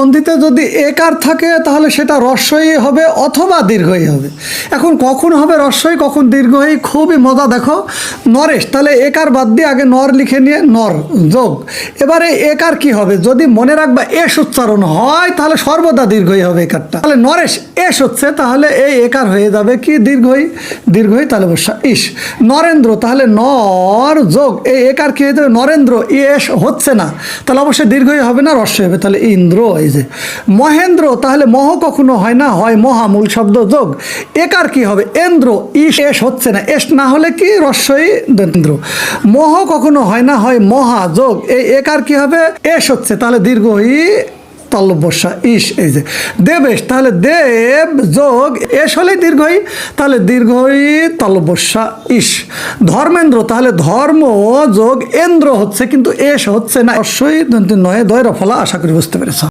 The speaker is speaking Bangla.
সন্ধিতে যদি একার থাকে, তাহলে সেটা রস্বই হবে অথবা দীর্ঘই হবে। এখন কখন হবে রস্বই কখন দীর্ঘই, খুবই মজা। দেখো, নরেশ, তাহলে একার বাদ দিয়ে আগে নর লিখে নিয়ে, নর, যোগ। এবারে একার কি হবে? যদি মনে রাখবা এস উচ্চারণ হয়, তাহলে সর্বদা দীর্ঘই হবে একারটা। তাহলে নরেশ, এস হচ্ছে, তাহলে এই একার হয়ে যাবে কি? দীর্ঘই দীর্ঘই তাহলে বসা ইস। নরেন্দ্র, তাহলে নর, যোগ। এই একার কি হয়ে যাবে? নরেন্দ্র এস হচ্ছে না। তাহলে অবশ্যই দীর্ঘই হবে না রস্য হবে। তাহলে ইন্দ্র যে, মহেন্দ্র তাহলে মহ কখনো হয় না? হয় মহা মূল শব্দ যোগ। একার কি হবে? এন্দ্র ইস এস হচ্ছে না। এস না হলে কি রস্যই ইন্দ্র মহ কখনো হয় না? হয় মহা যোগ। এই একার কি হবে? এস হচ্ছে। তাহলে দীর্ঘই তল্লবস্যা ইস এই যে। দেবেশ তাহলে দেব যোগ। এস হলে দীর্ঘই তাহলে দীর্ঘই তল্লবস্যা ইস ধর্মেন্দ্র, তাহলে ধর্ম যোগ। এন্দ্র হচ্ছে, কিন্তু এস হচ্ছে না। অবশ্যই নয়। দয়ের ফলা আশা করি বুঝতে পেরেছ।